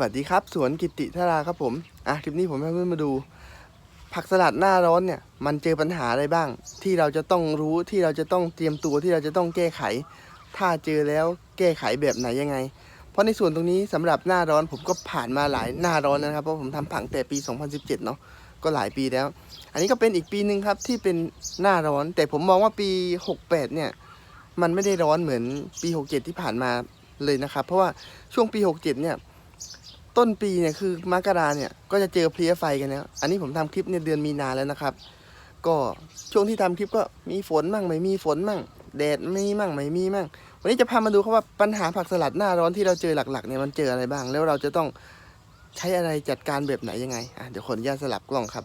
วัสดีครับ สวนกิติธาราครับผม อะคลิปนี้ผมให้เพื่อนมาดู ผักสลัดหน้าร้อนเนี่ย มันเจอปัญหาอะไรบ้าง ที่เราจะต้องรู้ที่เราจะต้องเตรียมตัวที่เราจะต้องแก้ไข ถ้าเจอแล้วแก้ไขแบบไหนยังไง เพราะในส่วนตรงนี้สำหรับหน้าร้อนผมก็ผ่านมาหลายหน้าร้อนแล้วนะครับเพราะผมทำผังแต่ปี 2017 เนาะก็หลายปีแล้ว อันนี้ก็เป็นอีกปีหนึ่งครับที่เป็นหน้าร้อน แต่ผมมองว่าปี 68 เนี่ยมันไม่ได้ร้อนเหมือนปี 67 ที่ผ่านมาเลยนะครับ เพราะว่าช่วงปี 67 เนี่ย ต้นปีเนี่ยคือมกราเนี่ยก็จะเจอเพลียไฟกันแล้วอันนี้ผมทำคลิปเนี่ยเดือนมีนาแล้วนะครับ ก็ช่วงที่ทำคลิปก็มีฝนมั่งไม่มีฝนมั่ง แดดมีมั่งไม่มีมั่ง วันนี้จะพามาดูครับว่าปัญหาผักสลัดหน้าร้อนที่เราเจอหลักๆเนี่ยมันเจออะไรบ้าง แล้วเราจะต้องใช้อะไรจัดการแบบไหนยังไงอะเดี๋ยวขนญาตสลับกล้องครับ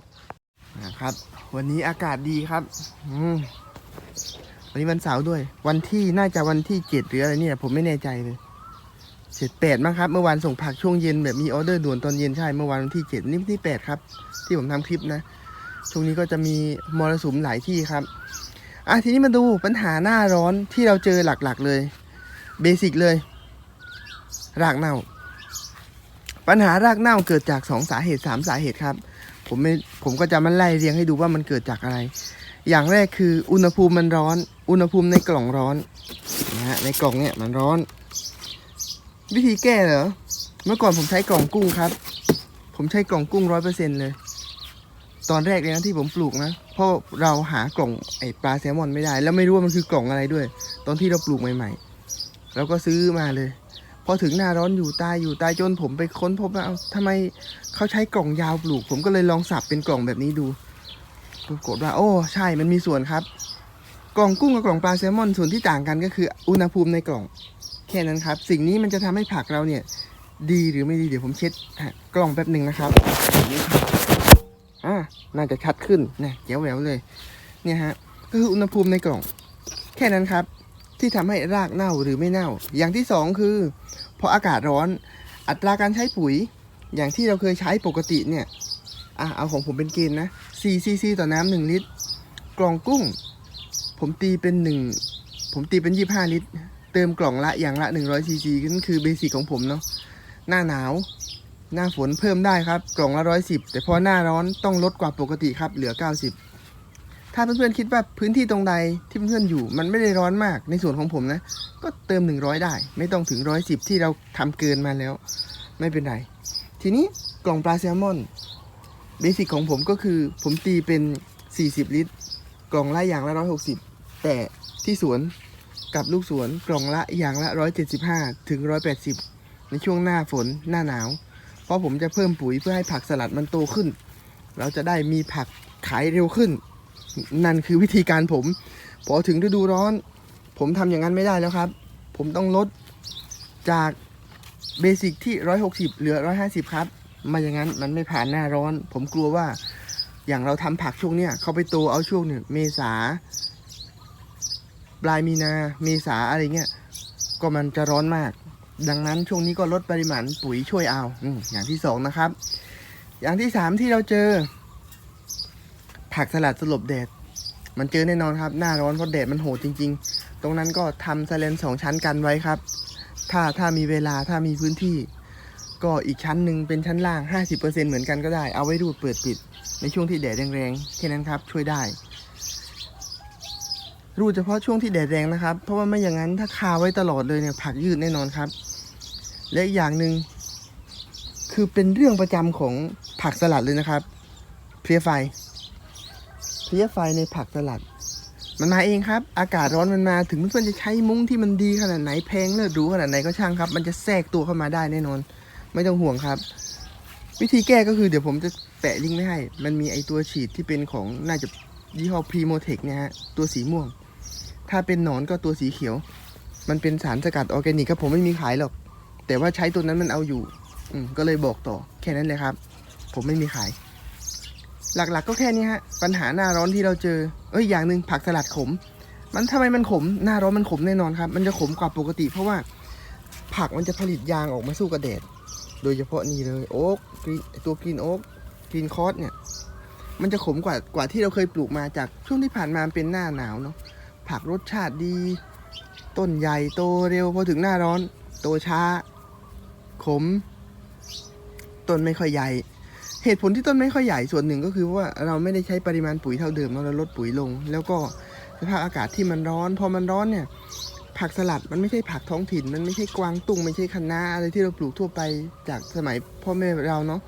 นะครับ วันนี้อากาศดีครับอืมวันนี้วันเสาร์ด้วย วันที่น่าจะวันที่เจ็ดหรืออะไรเนี่ยผมไม่แน่ใจเลย เจ็ดแปดมั้งครับ เมื่อวานส่งผักช่วงเย็นแบบมีออเดอร์ด่วนตอนเย็นใช่ เมื่อวานวันที่เจ็ดนี่วันที่แปดครับ ที่ผมทำคลิปนะ ช่วงนี้ก็จะมีมรสุมหลายที่ครับ อะทีนี้มาดูปัญหาหน้าร้อนที่เราเจอหลักๆเลย เบสิกเลย รากเน่า ปัญหารากเน่าเกิดจากสองสาเหตุสามสาเหตุครับ ผมไม่ผมก็จะมาไล่เรียงให้ดูว่ามันเกิดจากอะไร อย่างแรกคืออุณหภูมิมันร้อน อุณหภูมิในกล่องร้อนนะฮะในกล่องเนี่ยมันร้อน วิธีแก้เหรอ เมื่อก่อนผมใช้กล่องกุ้งครับ ผมใช้กล่องกุ้งร้อยเปอร์เซ็นต์เลย ตอนแรกเลยนะที่ผมปลูกนะ เพราะเราหากล่องไอปลาแซลมอนไม่ได้ แล้วไม่รู้ว่ามันคือกล่องอะไรด้วย ตอนที่เราปลูกใหม่ ๆ เราก็ซื้อมาเลย พอถึงหน้าร้อนอยู่ตายอยู่ตายจนผมไปค้นพบว่าเอาทำไมเขาใช้กล่องยาวปลูก ผมก็เลยลองสับเป็นกล่องแบบนี้ดู ปรากฏว่า โอ้ ใช่ มันมีส่วนครับ กล่องกุ้งกับกล่องปลาแซลมอนส่วนที่ต่างกันก็คือ อุณหภูมิในกล่อง แค่นั้นครับ สิ่งนี้มันจะทำให้ผักเราเนี่ยดีหรือไม่ดีเดี๋ยวผมเช็ดกล่องแป๊บหนึ่งนะครับนี่ครับอ่าน่าจะชัดขึ้นนะแจ๋วแหววเลย เนี่ยฮะก็คืออุณหภูมิในกล่อง แค่นั้นครับ ที่ทำให้รากเน่าหรือไม่เน่า อย่างที่สองคือพออากาศร้อน อัตราการใช้ปุ๋ย อย่างที่เราเคยใช้ปกติเนี่ยอะเอาของผมเป็นเกณฑ์นะ4ซีซีต่อน้ำหนึ่งลิตร กล่องกุ้ง ผมตีเป็นหนึ่งผมตีเป็น 25 ลิตร เติมกล่องละอย่างละ100ซีซีนั่นคือเบสิกของผมเนาะหน้าหนาว หน้าฝนเพิ่มได้ครับกล่องละ110 แต่พอหน้าร้อนต้องลดกว่าปกติครับเหลือ 90 ถ้าเพื่อนๆคิดว่าพื้นที่ตรงใดที่เพื่อนๆอยู่มันไม่ได้ร้อนมากในส่วนของผมนะ ก็เติม 100 ได้ ไม่ต้องถึง 110 ที่เราทำเกินมาแล้ว ไม่เป็นไร ทีนี้กล่องปลาแซลมอนเบสิกของผมก็คือผมตีเป็น 40 ลิตร กล่องละอย่างละ 160 แต่ที่สวน กับลูกสวนกล่องละอย่างละ 175 ถึง 180 ในช่วงหน้าฝนหน้าหนาว เพราะผมจะเพิ่มปุ๋ยเพื่อให้ผักสลัดมันโตขึ้น เราจะได้มีผักขายเร็วขึ้น นั่นคือวิธีการผม พอถึงฤดูร้อน ผมทำอย่างนั้นไม่ได้แล้วครับ ผมต้องลดจากเบสิกที่ 160 เหลือ 150 ครับมาอย่างนั้นมันไม่ผ่านหน้าร้อน ผมกลัวว่าอย่างเราทำผักช่วงเนี้ยเขาไปโตเอาช่วงเนี่ยเมษา ปลายมีนาเมษาอะไรเงี้ยก็มันจะร้อนมาก ดังนั้นช่วงนี้ก็ลดปริมาณปุ๋ยช่วยเอาอือย่างที่สองนะครับ อย่างที่สามที่เราเจอ ผักสลัดสลบแดด มันเจอแน่นอนครับ หน้าร้อนเพราะแดดมันโหดจริง ๆ ตรงนั้นก็ทำสแลนสองชั้นกันไว้ครับ ถ้าถ้ามีเวลาถ้ามีพื้นที่ ก็อีกชั้นหนึ่งเป็นชั้นล่าง 50%เหมือนกันก็ได้ เอาไว้ดูดเปิดปิด ในช่วงที่แดดแรงๆแค่นั้นครับช่วยได้ รูดเฉพาะช่วงที่แดดแรงนะครับ เพราะว่าไม่อย่างนั้นถ้าคาไว้ตลอดเลยเนี่ยผักยืดแน่นอนครับ และอีกอย่างหนึ่งคือเป็นเรื่องประจำของผักสลัดเลยนะครับ เพลียไฟ เพลียไฟในผักสลัด มันมาเองครับ อากาศร้อนมันมาถึงเพื่อนๆจะใช้มุ้งที่มันดีขนาดไหนแพงเลิศหรูขนาดไหนก็ช่างครับ มันจะแทรกตัวเข้ามาได้แน่นอน ไม่ต้องห่วงครับ วิธีแก้ก็คือเดี๋ยวผมจะแปะลิงก์ไว้ให้ มันมีไอตัวฉีดที่เป็นของน่าจะ ยี่ห้อพรีโมเทคเนี่ยฮะตัวสีม่วง ถ้าเป็นหนอนก็ตัวสีเขียว มันเป็นสารสกัดออร์แกนิกครับผมไม่มีขายหรอก แต่ว่าใช้ตัวนั้นมันเอาอยู่ อืมก็เลยบอกต่อแค่นั้นเลยครับ ผมไม่มีขาย หลักๆก็แค่นี้ฮะ ปัญหาหน้าร้อนที่เราเจอ เอ้ยอย่างหนึ่งผักสลัดขม มันทำไมมันขมหน้าร้อนมันขมแน่นอนครับ มันจะขมกว่าปกติ เพราะว่าผักมันจะผลิตยางออกมาสู้กับแดดโดยเฉพาะนี่เลยโอ๊กตัวกรีนโอ๊กกรีนคอสเนี่ย มันจะขมกว่ากว่าที่เราเคยปลูกมาจากช่วงที่ผ่านมาเป็นหน้าหนาวเนาะผักรสชาติดี ต้นใหญ่โตเร็วพอถึงหน้าร้อน โตช้า ขม ต้นไม่ค่อยใหญ่ เหตุผลที่ต้นไม่ค่อยใหญ่ส่วนหนึ่งก็คือว่าเราไม่ได้ใช้ปริมาณปุ๋ยเท่าเดิมเราลดปุ๋ยลง แล้วก็สภาพอากาศที่มันร้อน พอมันร้อนเนี่ย ผักสลัดมันไม่ใช่ผักท้องถิ่น มันไม่ใช่กวางตุ้งไม่ใช่คะน้าอะไรที่เราปลูกทั่วไปจากสมัยพ่อแม่เราเนาะ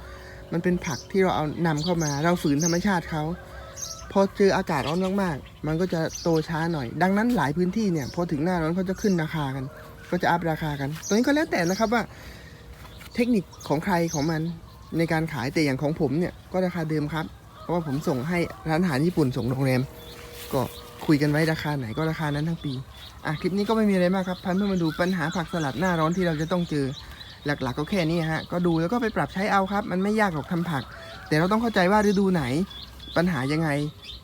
มันเป็นผักที่เราเอานำเข้ามา เราฝืนธรรมชาติเขาพอเจออากาศร้อนมากๆ มันก็จะโตช้าหน่อย ดังนั้นหลายพื้นที่เนี่ยพอถึงหน้าร้อนเขาจะขึ้นราคากัน ก็จะอัพราคากัน ตรงนี้ก็แล้วแต่นะครับว่า เทคนิคของใครของมันในการขายแต่อย่างของผมเนี่ยก็ราคาเดิมครับ เพราะว่าผมส่งให้ร้านอาหารญี่ปุ่นส่งโรงแรม ก็คุยกันไว้ราคาไหนก็ราคานั้นทั้งปี อะคลิปนี้ก็ไม่มีอะไรมากครับพันเพื่อมาดูปัญหาผักสลัดหน้าร้อนที่เราจะต้องเจอ หลักๆก็แค่นี้ฮะก็ดูแล้วก็ไปปรับใช้เอาครับ มันไม่ยากหรอกทำผัก แต่เราต้องเข้าใจว่าฤดูไหน ปัญหายังไง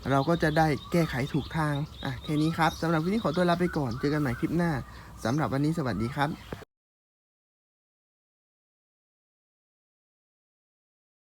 เราก็จะได้แก้ไขถูกทางอะแค่นี้ครับสำหรับวันนี้ขอตัวลาไปก่อนเจอกันใหม่คลิปหน้าสำหรับวันนี้สวัสดีครับ